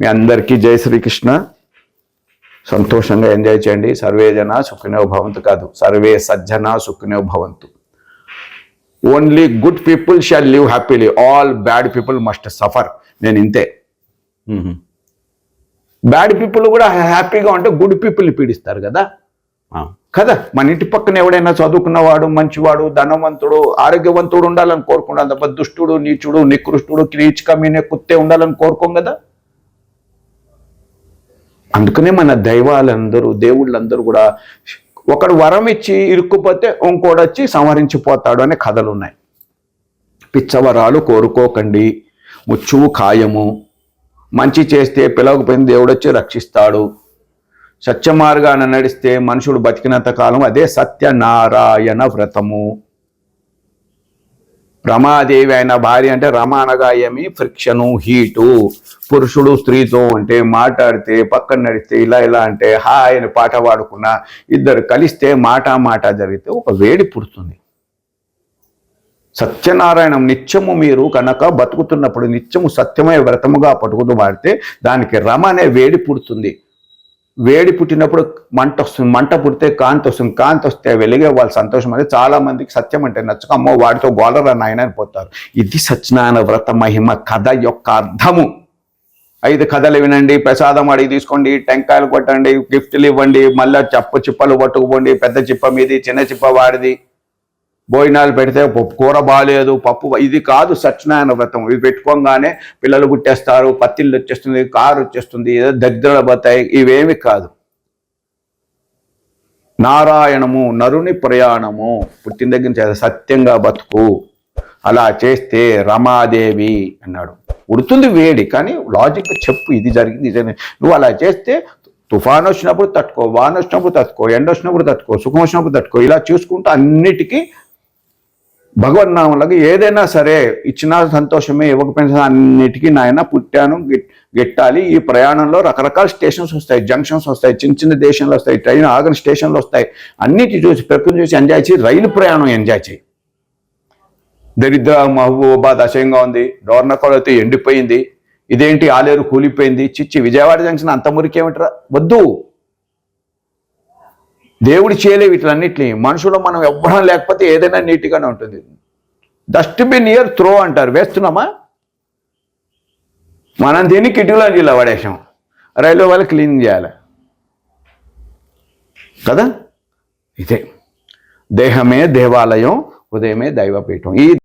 మీ అందరికీ జై శ్రీకృష్ణ. సంతోషంగా ఎంజాయ్ చేయండి. సర్వే జన సుఖినో భవంతు కాదు. సర్వే సజ్జన సుఖినో భవంతు. Only good people shall live happily all bad people must suffer నేను ఇంతే. బ్యాడ్ పీపుల్ కూడా హ్యాపీగా ఉంటే గుడ్ పీపుల్ని పీడిస్తారు కదా. కదా? మన ఇంటి పక్కన ఎవడైనా చదువుకున్నవాడు మంచివాడు ధనవంతుడు ఆరోగ్యవంతుడు ఉండాలని కోరుకుంటాం తప్ప దుష్టుడు నీచుడు నికృష్టుడు క్రీచిక మీనే కుత్తే ఉండాలని కోరుకోం కదా? అందుకనే మన దైవాలందరూ దేవుళ్ళందరూ కూడా ఒకడు వరం ఇచ్చి ఇరుక్కుపోతే ఇంకోడు వచ్చి సంహరించిపోతాడు అనే కథలు ఉన్నాయి పిచ్చవరాలు కోరుకోకండి. ముచ్చువు ఖాయము. మంచి చేస్తే పిలవకపోయిన దేవుడు వచ్చి రక్షిస్తాడు. సత్యమార్గాన నడిస్తే మనుషుడు బతికినంత కాలం అదే సత్యనారాయణ వ్రతము. రమాదేవి అయిన భార్య అంటే రమ అనగా ఏమి? Friction heat. పురుషుడు స్త్రీతో అంటే మాట్లాడితే పక్కన నడిస్తే ఇలా ఇలా అంటే హాయ్ అని పాట పాడుకున్నా ఇద్దరు కలిస్తే మాట మాట జరిగితే ఒక వేడి పుడుతుంది. సత్యనారాయణం నిత్యము మీరు కనుక బతుకుతున్నప్పుడు నిత్యము సత్యమయ వ్రతముగా పట్టుకుతూ వాడితే దానికి రమ అనే వేడి పుడుతుంది. వేడి పుట్టినప్పుడు మంట వస్తుంది మంట పుడితే కాంతి వస్తుంది కాంతి వస్తే వెలిగే వాళ్ళ సంతోషం అనేది చాలా మందికి సత్యం అంటే నచ్చక అమ్మో వాడితో గోలరా నాయన అని పోతారు. ఇది సత్యనారాయణ వ్రత మహిమ కథ యొక్క అర్థము. ఐదు కథలు వినండి ప్రసాదం అడిగి తీసుకోండి టెంకాయలు కొట్టండి గిఫ్ట్లు ఇవ్వండి మళ్ళీ చెప్ప చిప్పలు పట్టుకుపోండి పెద్ద చిప్ప మీది చిన్న చిప్ప వాడిది. భోజనాలు పెడితే పప్పు కూర బాగాలేదు పప్పు ఇది కాదు సత్యనారాయణ వ్రతం. ఇవి పెట్టుకోగానే పిల్లలు పుట్టేస్తారు పత్తిళ్ళు వచ్చేస్తుంది కారు వచ్చేస్తుంది ఏదో దగ్గర పోతాయి ఇవేమి కాదు. నారాయణము నరుని ప్రయాణము. పుట్టిన దగ్గర నుంచి సత్యంగా బతుకు. అలా చేస్తే రమాదేవి అన్నాడు. ఉడుతుంది వేడి కానీ లాజిక్ చెప్పు ఇది జరిగింది ఇది నువ్వు అలా చేస్తే తుఫాన్ వచ్చినప్పుడు తట్టుకో వాన వచ్చినప్పుడు తట్టుకో ఎండ వచ్చినప్పుడు తట్టుకో సుఖం వచ్చినప్పుడు తట్టుకో ఇలా చూసుకుంటూ అన్నిటికీ భగవన్నామలాగా ఏదైనా సరే ఇచ్చినా సంతోషమే ఇవ్వకపోయినా అన్నిటికీ నాయన పుట్టాను గిట్- ఈ ప్రయాణంలో రకరకాల స్టేషన్స్ వస్తాయి జంక్షన్స్ వస్తాయి చిన్న చిన్న దేశంలో వస్తాయి ట్రైన్ ఆగని స్టేషన్లు వస్తాయి. అన్నిటి చూసి ప్రకృతి చూసి ఎంజాయ్ చేయి రైలు ప్రయాణం ఎంజాయ్ చేయి. దరిద్ర మహబూబాబాద్ అసహ్యంగా ఉంది డోర్నకల్ అయితే ఎండిపోయింది ఇదేంటి ఆలేరు కూలిపోయింది చిచ్చి విజయవాడ జంక్షన్ అంత మురికేమిట్రా? వద్దు. దేవుడు చేయలేవు వీటిలన్నింటినీ మనుషులు మనం ఎవ్వడం లేకపోతే ఏదైనా నీట్గానే ఉంటుంది. డస్ట్బిన్ ఇయర్ త్రో అంటారు. వేస్తున్నామా? మనం దీన్ని కిటికీలో ఇలా పడేసాం. రైల్వే వాళ్ళు క్లీన్ చేయాలి. కదా? ఇదే. దేహమే దేవాలయం ఉదయమే దైవపీఠం. ఈ